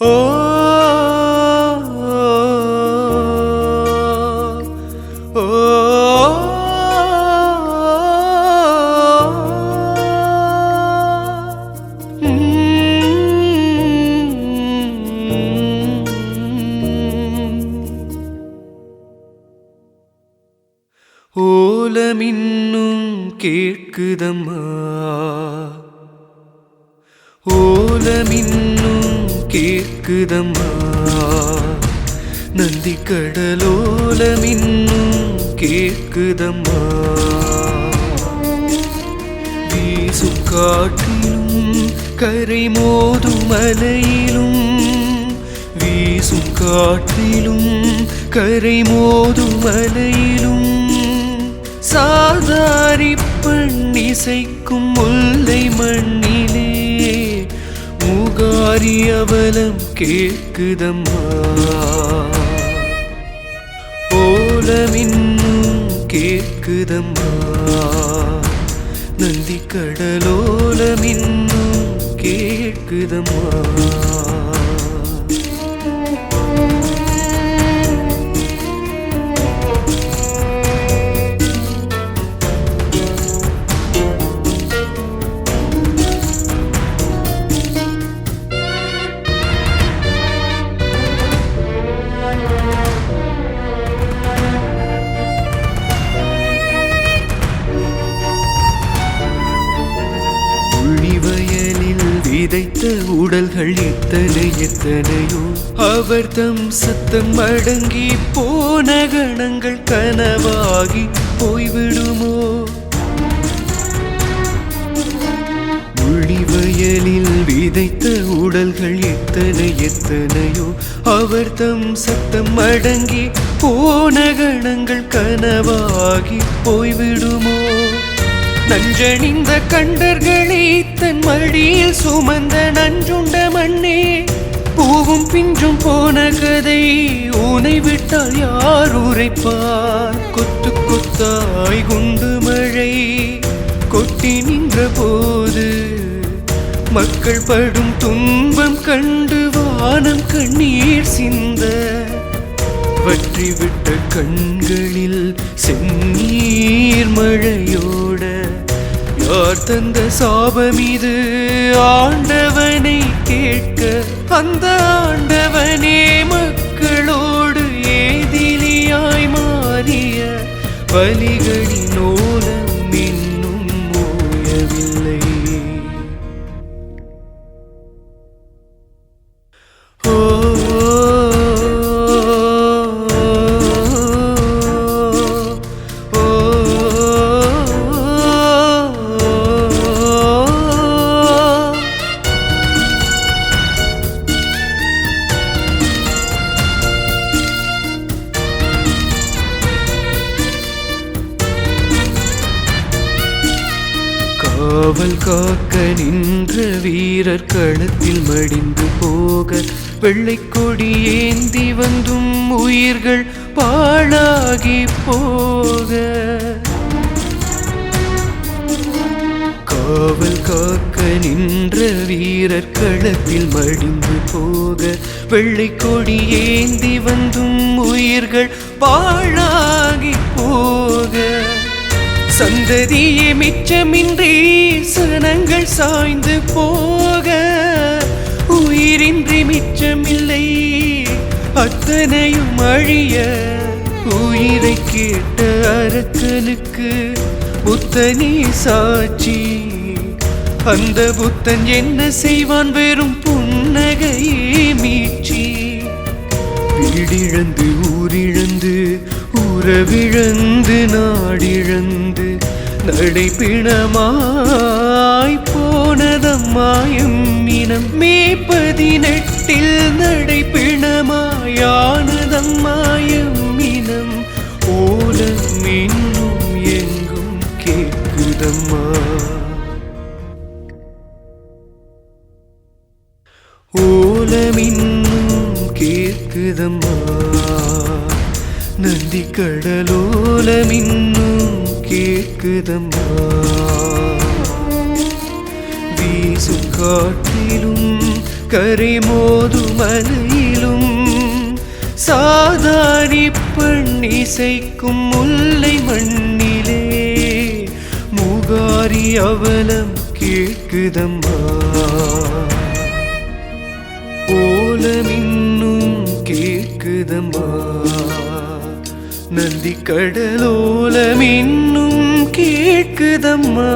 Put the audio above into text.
ஓ ஓ ஓலமின்னும் கேட்குதம்மா ஓலமின்னும் கேட்குதம்மா நந்தி கடலோலமின்னும் கேட்குதம்மா வீசும் காற்றிலும் கரை மோதும் மலையிலும் வீசும் காற்றிலும் கரை மோதும் மலையிலும் சாதாரி பண்ணிசைக்கும் முல்லை மண்ணிலே அரியவலம் கேட்குதம்மா ஓலமின்னும் கேட்குதம்மா நந்தி கடலோலமின்னும் கேட்குதம்மா வயலில் விதைத்த உடல்கள் எத்தனை எத்தனையோ. அவர் தம் சத்தம் அடங்கி போன கணங்கள் கனவாகி போய்விடுமோ? வயலில் விதைத்த உடல்கள் எத்தனை எத்தனையோ. அவர் தம் சத்தம் அடங்கி போன கணங்கள் கனவாகி போய்விடுமோ? நஞ்சணிந்த கண்டர்களை தன் மடியில் சுமந்த நஞ்சுண்ட மண்ணே. பூவும் பிஞ்சும் போன கதை ஊனை விட்டால் யார் உரைப்பார்? கொத்து கொத்தாய் குண்டு மழை கொட்டி நின்ற போது மக்கள் படும் துன்பம் கண்டு வானம் கண்ணீர் சிந்த. வற்றிவிட்ட கண்களில் செந்நீர் மழையோ தந்த சாபம் இது ஆண்டவனை கேட்க அந்த ஆண்டவனே மக்களோடு ஏதிலியாய் மாறிய பலிகளின் காவல் காக்க நின்ற வீரர் களத்தில் மடிந்து போக வெள்ளை கொடி ஏந்தி வந்தும் உயிர்கள் பாழாகி போக. காவல் காக்க நின்ற வீரர் களத்தில் மடிந்து போக வெள்ளை கொடி ஏந்தி வந்தும் உயிர்கள் பாழாகி சந்ததியே மிச்சமின்றி சனங்கள் சாய்ந்து போக. உயிரின்றி மிச்சமில்லை அத்தனையும் அழிய. உயிரை கேட்ட அரக்கனுக்கு புத்தனே சாட்சி. அந்த புத்தன் என்ன செய்வான்? வெறும் புன்னகையே மீட்சி. வீடிழந்து உறவிழந்து நாடிழந்து நடைப்பிணமாய் போனதம்மாயும் இனம். மே பதினெட்டில் நடைப்பிணமாயானதம்மாயும் இனம். ஓலம் இன்னும் எங்கும் கேட்குதம்மா. ஓலமின்னும் கேட்குதம்மா. நந்தி கடலோலமின்னும் கேட்குதம்மா வீசு காற்றிலும் கரை மோது மலையிலும் சாதாரி பண்ணிசைக்கும் முல்லை மண்ணிலே முகாரி அவலம் கேட்குதம்மா ஓலமின்னும் கேட்குதம்மா நந்தி கடலோலம் இன்னும் கேட்குதம்மா.